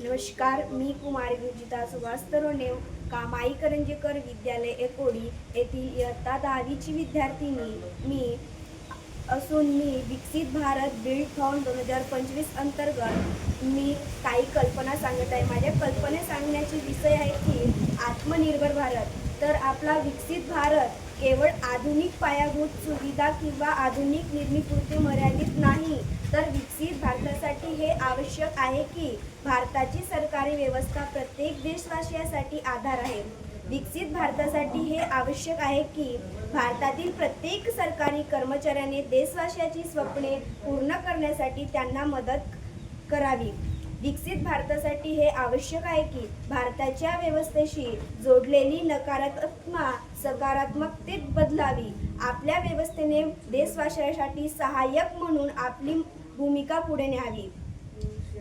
नमस्कार मी कुमारी रुजिता सुभाष तरोणे कामाई करंजेकर विद्यालय एकोडी येथील इयत्ता दहावीची विद्यार्थिनी. मी असून मी विकसित भारत बिल्ड फाउंड दोन हजार पंचवीस अंतर्गत मी काही कल्पना सांगत आहे. माझ्या कल्पना सांगण्याचे विषय आहे की आत्मनिर्भर भारत. तर आपला विकसित भारत केवळ आधुनिक पायाभूत सुविधा किंवा आधुनिक निर्मितीपुरते मर्यादित नाही तर विकसित भारतासाठी हे आवश्यक आहे की भारताची सरकारी व्यवस्था प्रत्येक देशवासियासाठी आधार आहे. विकसित भारतासाठी हे आवश्यक आहे की भारतातील प्रत्येक सरकारी कर्मचाऱ्याने देशवासियाची स्वप्ने पूर्ण करण्यासाठी त्यांना मदत करावी. विकसित भारतासाठी हे आवश्यक आहे की भारताच्या व्यवस्थेशी जोडलेली नकारात्मक सकारात्मकतेत बदलावी. आपल्या व्यवस्थेने देशवासियासाठी सहाय्यक म्हणून आपली भूमिका पुढे न्यावी.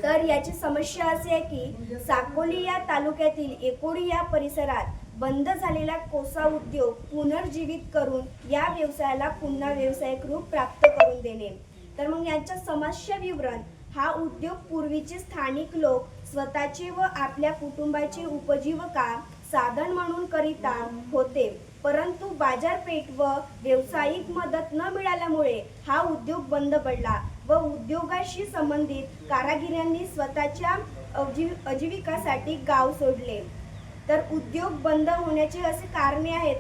तर याची समस्या अशी आहे की साकोली या तालुक्यातील एकोडी या परिसरात बंद झालेला कोसा उद्योग पुनर्जीवित करून या व्यवसायाला पुन्हा व्यावसायिक रूप प्राप्त करून देणे. तर मग यांच्या समस्या विवरण हा उद्योग पूर्वीचे स्थानिक लोक स्वतःचे व आपल्या कुटुंबाचे उपजीविका साधन म्हणून करीता होते. परंतु बाजारपेठ व व्यावसायिक मदत न मिळाल्यामुळे हा उद्योग बंद पडला व उद्योगाशी संबंधित कारागिरांनी स्वतःच्या अजीव आजीविकासाठी गाव सोडले. तर उद्योग बंद होण्याचे असे कारणे आहेत.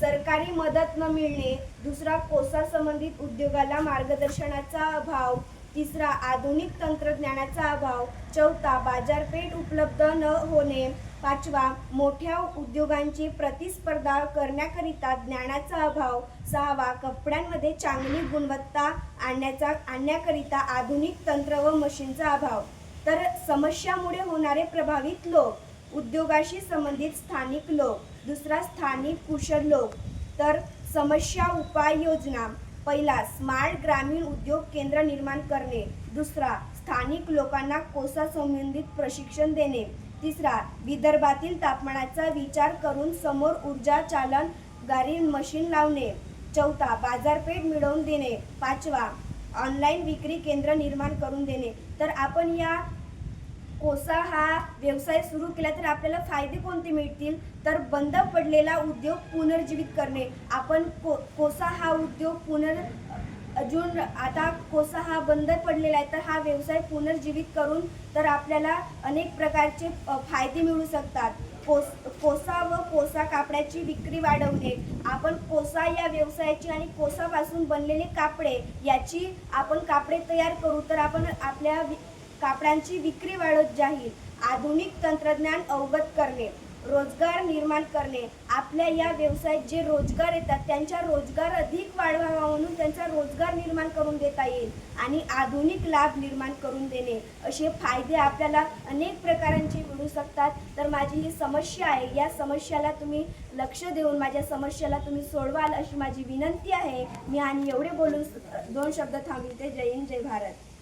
सरकारी मदत न मिळणे दुसरा कोसा संबंधित उद्योगाला मार्गदर्शनाचा अभाव तिसरा आधुनिक तंत्रज्ञानाचा अभाव. चौथा बाजारपेठ उपलब्ध न होणे. पाचवा मोठ्या उद्योगांची प्रतिस्पर्धा करण्याकरिता ज्ञानाचा अभाव. सहावा कपड्यांमध्ये चांगली गुणवत्ता आणण्याचा आणण्याकरिता आधुनिक तंत्र व मशीनचा अभाव. तर समस्यामुळे होणारे प्रभावित लोक. उद्योगाशी संबंधित स्थानिक लोक. दुसरा स्थानिक कुशल लोक. तर समस्या उपाययोजना. पहिला स्मार्ट ग्रामीण उद्योग केंद्र निर्माण करणे दुसरा स्थानिक लोकांना कोसा संबंधित प्रशिक्षण देणे तिसरा विदर्भातील तापमानाचा विचार करून समोर ऊर्जा चालन गाडी मशीन लावणे चौथा बाजारपेठ मिळवून देणे पाचवा ऑनलाईन विक्री केंद्र निर्माण करून देणे. तर आपण या कोसा हा व्यवसाय सुरू केला तर आपल्याला फायदे कोणते मिळतील? तर बंद पडलेला उद्योग पुनर्जीवित करणे. आपण को कोसा हा उद्योग पुनर् अजून आता कोसा हा बंद पडलेला आहे तर हा व्यवसाय पुनर्जीवित करून तर आपल्याला अनेक प्रकारचे फायदे मिळू शकतात. कोस कोसा व कोसा कापडाची विक्री वाढवणे. आपण कोसा या व्यवसायाची आणि कोसापासून बनलेले कापडे याची आपण कापडे तयार करू तर आपण आपल्या कापडांची विक्री वाढत जाईल. आधुनिक तंत्रज्ञान अवगत करणे रोजगार निर्माण करणे आपल्या या व्यवसायात जे रोजगार येतात त्यांचा रोजगार अधिक वाढवावा म्हणून त्यांचा रोजगार निर्माण करून देता येईल आणि आधुनिक लाभ निर्माण करून देणे असे फायदे आपल्याला अनेक प्रकारांचे मिळू शकतात. तर माझी ही समस्या आहे. या समस्याला तुम्ही लक्ष देऊन माझ्या समस्याला तुम्ही सोडवाल अशी माझी विनंती आहे. मी आणि एवढे बोलून दोन शब्द थांबवते. जय हिंद जय भारत.